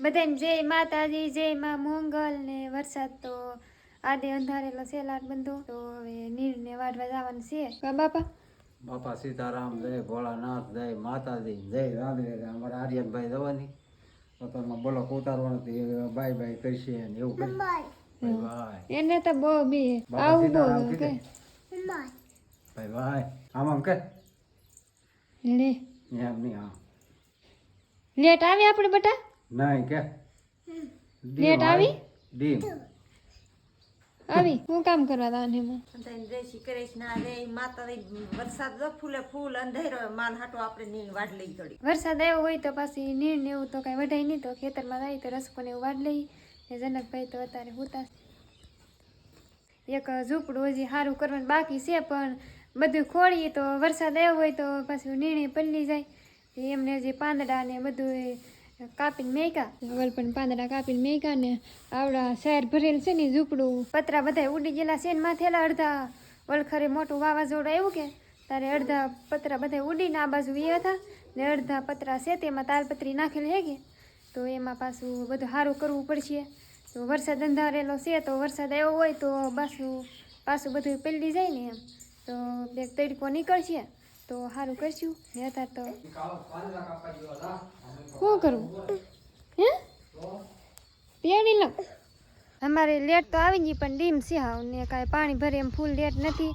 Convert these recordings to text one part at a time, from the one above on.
બધાને જય માતાજી જય માં મોંગલ ને વરસાદ તો આદે અંધારેલો છે લાટ બંધો. તો હવે નીર ને વાઢવા જવાનું છે. કા બાપા? બાપા સીતારામ જય ભોળાનાથ જય માતાજી જય રાધે અમારા આર્યનભાઈ જવાની. તો તમે બોલો ઉતારવાનું તો બાય બાય કરશે ને એવું કરી. Bye bye. એને તો બહુ બી આવું બહુ કે બાય બાય. આમ આમ કે? લે. એમ નહીં હા. લેટ આવી આપણે બટા? નહીં કે. લેટ આવી? ડીમ. આવી. હું કામ કરવા તા એમાં? બધાને જય શ્રી કૃષ્ણ જય માતાજી વરસાદ જો ફૂલે ફૂલ અંધેરો માલ હાટો આપણે ની વાડ લઈ થોડી વરસાદ આવ્યો હોય તો પાછી નીર ને એવું તો કાંઈ વઢાય નહીં તો ખેતરમાં જાય તો રસકો ને એવું વાડ લઈ. ને જનકભાઈ તો અત્યારે હોતા. એક ઝૂંપડું હજી સારું કરવાનું બાકી છે પણ બધું ખોળીએ તો વરસાદ આવ્યો હોય તો પાછું નીણે પલ્લી જાય. એમને જે પાંદડા ને બધું કાપીને મેકા વલ પણ પાંદડા કાપીને મેકા ને આવડા શહેર ભરેલ છે ને ઝૂપડું. પતરા બધા ઉડી ગયેલા છે ને માથેલા અડધા. વલખરે મોટું વાવાઝોડું આવ્યું કે તારે અડધા પતરા બધા ઉડીને આ બાજુ એ હતા ને અડધા પતરા છે તેમાં તાલપત્રી નાખેલી હે કે. તો એમાં પાછું બધું સારું કરવું પડશે. તો વરસાદ અંધારેલો છે તો વરસાદ આવ્યો હોય તો પાછું પાછું બધું પલળી જાય ને એમ. તો બે તડકો નીકળશે. તો સારું કરશું. ને અત્યારે તો. શું કરવું હે? પેણી લો અમારે લેટ તો આવી ગઈ પણ ડીમ છે હાવ ને કાંઈ પાણી ભરે એમ ફૂલ લેટ નથી.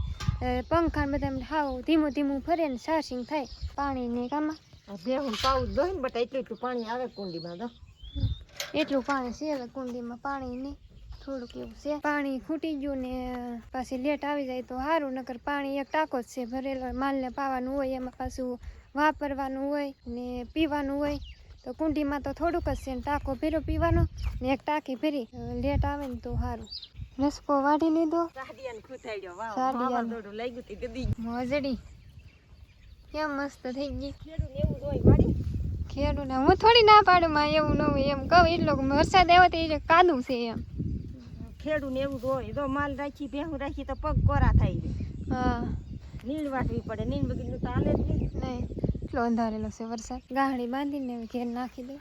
પંખા બધા એમ હાવ ધીમું ધીમું ફરે ને ચાર્જિંગ થાય પાણી ને કામાં. આ ભેહું પાવું દો ને બટ એટલું એટલું પાણી આવે કુંડીમાં તો. એટલું પાણી છે હવે કુંડીમાં પાણી નહીં થોડુંક એવું છે. પાણી ખૂટી ગયું ને પાછી લેટ આવી જાય તો સારું નકર પાણી એક ટાંકો જ છે ભરેલો માલને પાવાનું હોય એમાં પાછું વાપરવાનું હોય ને પીવાનું હોય. તો કુંડીમાં તો થોડુંક જ છે ને ટાંકો ભેરો પીવાનો ને એક ટાંકી ભરી. લેટ આવે ને તો સારું રસકો વાઢી લીધો. મોજડી. કેમ મસ્ત થઈ ગઈ? ખેડૂને હું થોડી ના પાડું માં એવું ન એમ કહું એટલો વરસાદ આવ્યો તો એ કાદું છે એમ. ખેડૂત ને એવું જ હોય. જો માલ રાખી ભેહું રાખી તો પગ કોરા થાય છે. હા. નીણ વાટવી પડે. નીણ વગરનું તો હાલે જ નહીં. એટલો અંધારેલો છે વરસાદ. ગાહડી બાંધીને ઘેર નાખી દે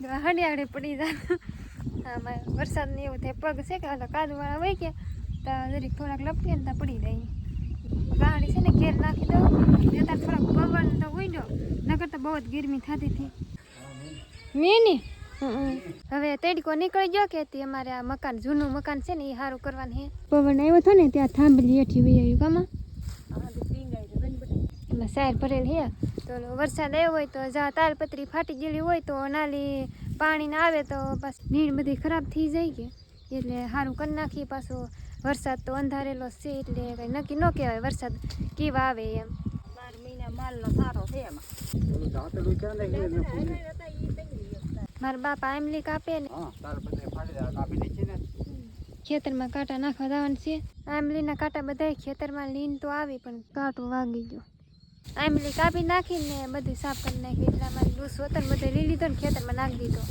ગાહડી આડે પડી જાય. આમાં વરસાદને એવું થાય. પગ છે કે ઓલા કાદુવાળા હોય કે તો જરીક થોડાક લપટીએ ને ત્યાં પડી જાય. ગાહડી છે ને ઘેર નાખી દઉં. ને થોડાક પવન તો હોય દો નકર તો બહુ જ ગરમી થતી હતી. મેં ને હવે તડકો નીકળી ગયો કે તે અમારે આ મકાન જૂનું મકાન છે ને એ સારું કરવાનું છે. પવન આવ્યો હતો ને ત્યાં થાંભલી હેઠી વહી આવ્યું કામાં? એમાં સાર ભરેલ છે. તો વરસાદ આવ્યો હોય તો જા તાલપત્રી ફાટી ગયેલી હોય તો નાલી પાણી ના આવે તો બસ નીર બધી ખરાબ થઈ જાય કે. એટલે સારું કરી નાખીએ પાછો. વરસાદ તો અંધારેલો છે એટલે કંઈ નક્કી ન કહેવાય વરસાદ કેવા આવે એમ. બાર મહિના માલનો સારો છે એમાં. મારા બાપા આમલી કાપે ને. ખેતરમાં કાંટા નાખવા જવાનું છે. આમલીના કાંટા બધા ખેતરમાં લીન તો આવી પણ કાંટો વાગી ગયો. આમલી કાપી નાખીને બધું સાફ કરી નાખી એટલે અમારી લૂસ વતન બધે લઈ લીધો ને ખેતરમાં નાખી દીધો.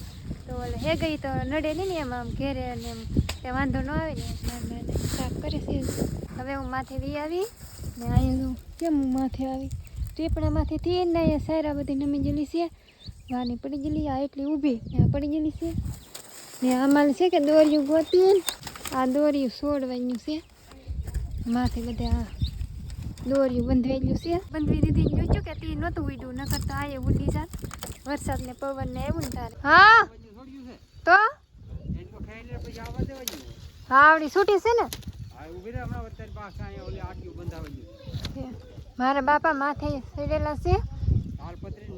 તો ઓલે હે ગઈ તો નડે નહીં ને એમ આમ ઘેરે ને એમ કે વાંધો ન આવે ને સાફ કરે છે. હવે હું માથે વી આવી ને અહીંયા કેમ હું માથે આવી? ટીપણામાંથી થી ને સારા બધી નમી જેલી છે. વાની પડી ગયેલી આ એટલી ઊભી આ પડી ગયેલી છે ને આમાં છે કે દોરિયું ગોતી ને આ દોરિયું છોડવાનું છે માથે બધે આ દોરિયું બંધવાયેલું છે બંધવી દીધી જોયું કે તે નહોતું ઉડ્યું નકર તો આ ઉડી જાત વરસાદ ને પવન ને એવું ને તારે હા તો હા આવડી છૂટી છે ને આ ઊભી રહે હમણાં અત્યારે પાછા અહીંયા ઓલી આટલું બંધાવી ગયું મારા બાપા માથે ચડેલા છે તાલપત્રી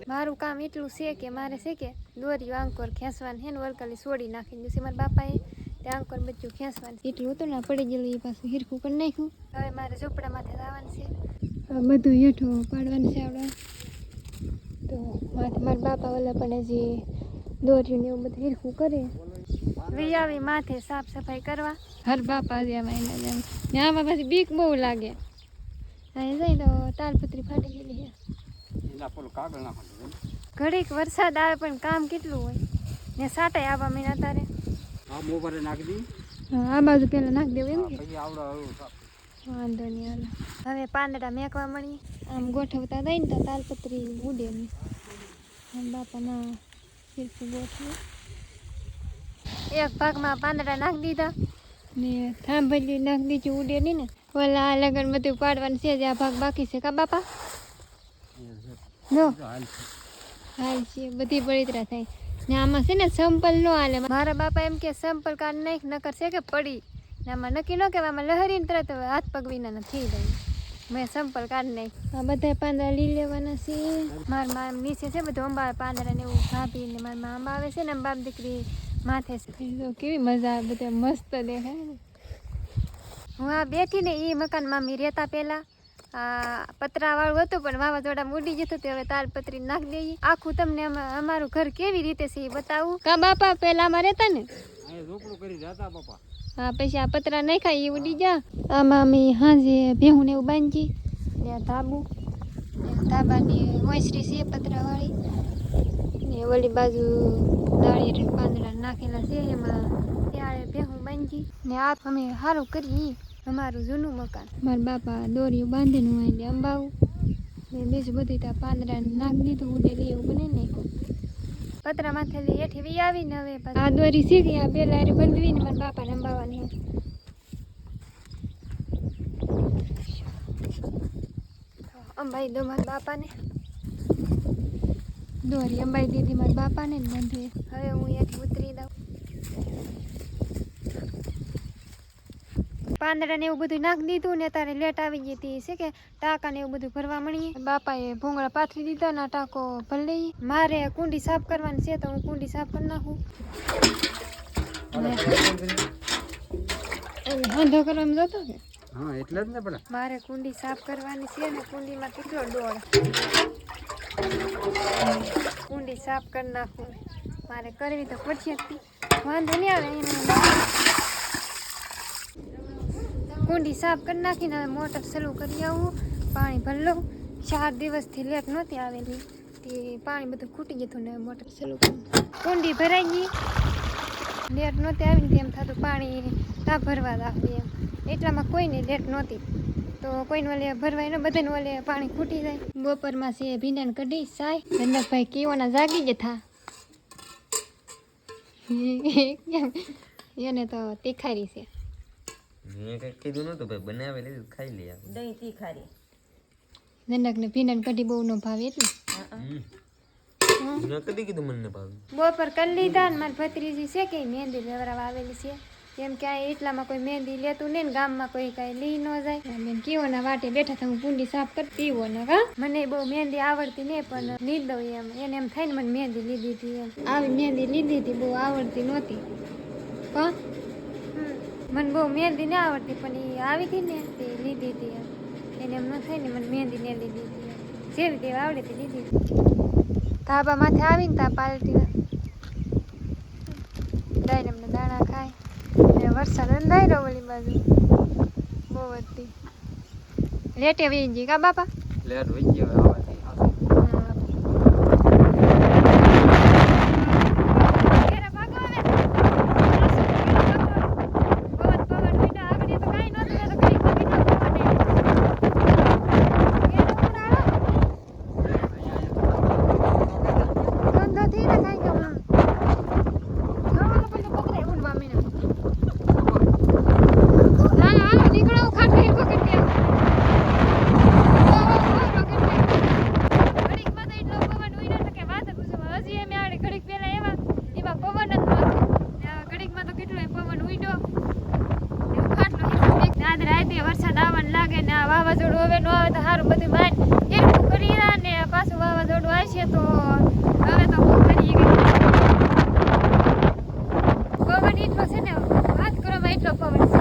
મારું કામ એટલું છે કે મારે છે કે દોરી આંકોર ખેંચવાનું છે ને વરકાલી છોડી નાખી દીધું છે મારા બાપાએ તે આંકોર બચ્ચું ખેંચવાનું. એટલું હતું ને પડી ગયેલું એ પાછું હીરખું કરી નાખ્યું. હવે મારે ઝોપડામાંથી માથે જવાનું છે. બધું હેઠું પાડવાનું છે આપણે. તો માથે મારા બાપા ઓલા પણ હજી દોર્યું ને એવું બધું હીરખું કરે. વી આવી માથે સાફ સફાઈ કરવા. હર બાપા જેમ. ને આમાં પાછી બીક બહુ લાગે. અહીં જઈ તો તાલપત્રી ફાટી ગયેલી છે એના પેલું કાગળ નાખવાનું ઘડીક વરસાદ આવે પણ કામ કેટલું હોય? ને સાટાય આવા મહિના તારે. હા મોબાઈલ નાખી દી. આ બાજુ પેલા નાખી દેવું એમ પછી આવડો વાંધો નહીં હાલો. હવે પાંદડા મેકવા મળી આમ ગોઠવતા દઈ ને તો તાલપત્રી ઉડે નહીં બાપાના ફીરથી ગોઠવી એક ભાગમાં પાંદડા નાખી દીધા. ને થાંભલી નાખી દીધું ઉડે નહીં ને. ઓલા લગન બધું પાડવાનું છે જ આ ભાગ બાકી છે કા બાપા? નો હાલ છે. બધી બળતરા થાય. ને આમાં છે ને સંપલ નો હાલે. મારા બાપા એમ કે સંપલ કાઢ નાખ નકર છે કે પડી. ને આમાં નક્કી ન કહેવાય આમાં લહરીને તરત હાથ પગ વિના નથી થઈ જાય. મેં સંપલ કાર નાખ. આ બધા પાંદડા લઈ લેવાના છે. મારા મા નીચે છે બધું અંબા પાંદડા ને એવું ભાભી ને મારા મા અંબા આવે છે ને બાપ દીકરી માથે કેવી મજા આવે બધા મસ્ત દેખાય હું આ બેઠી ને એ મકાન મામી રહેતા પહેલા પતરાવાળું હતું પણ વાવાઝોડા ઉડી જતું તે હવે તાલપત્રી નાખી દઈએ આખું તમને અમારું ઘર કેવી રીતે છે એ બતાવું. કા બાપા પેલા આમાં રહેતા ને? અહીંયા ઝૂંપડું કરી જતા પપ્પા હા પછી આ પતરા નાખાય એ ઉડી જા આમાં અમે હાજે ભેહું ને એવું બાંધી ને આ ધાબુ. ધાબાની મોસરી છે પતરાવાળી ને ઓલી બાજુ નાળિયેર પાંદડા નાખેલા છે એમાં ત્યારે ભેહું બાંધી. ને આ અમે સારું કરીએ. અમારું જૂનું મકાન. મારા બાપા દોરીયું બાંધીને હું એટલે અંબાવું. ને બીજું બધું ત્યાં પાંદડા નાખી દીધું ઉડેલી એવું બને નાખ્યું. પતરા માથેલી હેઠી વી આવીને હવે આ દોરી સીધી આ બે લારી બંધવીને મારા બાપાને અંબાવાની અંબાઈ દો મારા બાપાને. દોરી અંબાઈ દીધી મારા બાપાને ને બંધી હવે હું અહીંયાથી ઉતરી દઉં. પાંદડા ને એવું બધું નાખી દીધું ને તારે લેટ આવી ગઈ હતી છે કે ટાંકા ને એવું બધું ભરવા મળીએ બાપાએ ભૂંગળા પાથરી દીધા ને ટાંકો ભરી લઈએ મારે કુંડી સાફ કરવાની છે તો હું કુંડી સાફ કરી નાખું. ધંધો કરવામાં જતો કે? હા એટલે જ ને પણ. મારે કુંડી સાફ કરવાની છે ને કુંડીમાં કેટલો ડોળ. કુંડી સાફ કરી નાખું. મારે કરવી તો પડશે વાંધો નહીં આવે એને કુંડી સાફ કરી નાખીને હવે મોટર ચાલુ કરી આવું. પાણી ભરી ચાર દિવસથી લેટ નહોતી આવેલી. તે પાણી બધું ખૂટી ગયું ને મોટર કરી. કુંડી ભરાઈ ગઈ. લેટ નહોતી આવીને તેમ થતું પાણી તા ભરવા રાખવું એમ. એટલામાં કોઈને લેટ નહોતી. તો કોઈને ઓલે ભરવાય ને, બધાને ઓલે પાણી ખૂટી જાય. બપોરમાં છે ભીંડાને કઢી સાય. ધનકભાઈ કેવાના જાગી જ થા. એને તો તીખારી છે. મેં કઈ કીધું નતું ભાઈ બનાવે લીધું ખાઈ લઈએ આપણે. દહીં તીખારી ધનકને ભીંડાને કઢી બહુ ન ભાવે એટલે. મેં કદી કીધું મને ન ભાવે. બપોર કરી લીધા ને મારી ભત્રીજી છે કે મહેંદી લેવડાવવા આવેલી છે. કેમ કે આ એટલામાં કોઈ મહેંદી લેતું નહીં ને ગામમાં કોઈ કાંઈ લઈ ન જાય. બેન કેવોના વાટે બેઠા હતા હું કુંડી સાફ કરતી હો ને હા. મને બહુ મહેંદી આવડતી નહીં પણ લીધો દઉં એમ. એને એમ થાય ને મને મહેંદી લીધી હતી એમ. આવી મહેંદી લીધી હતી બહુ આવડતી નહોતી. કા મને બહુ મહેંદી ના આવડતી, પણ એ આવી હતી ને, તે લીધી હતી એને એમ ન થાય ને, મને મહેંદી ને લીધી હતી જે તેવી આવડે તે લીધી ધાબા માથે આવીને તા પાલટી ડાયને અમને દાણા ખાય. ને વરસાદ અંધાઈ રહ્યો વળી બાજુ. બહુ વધતી લેટે વી જી કા બાપા? લેટ વહી ગયો તે વરસાદ આવવા લાગે ને આ વાવાઝોડું હવે ન આવે તો સારું બધું માન એટલું કરી રહ્યા ને પાછું વાવાઝોડું આવશે તો હવે તો હું કરી પવન એટલો છે ને, વાત કરવામાં એટલો પવન છે.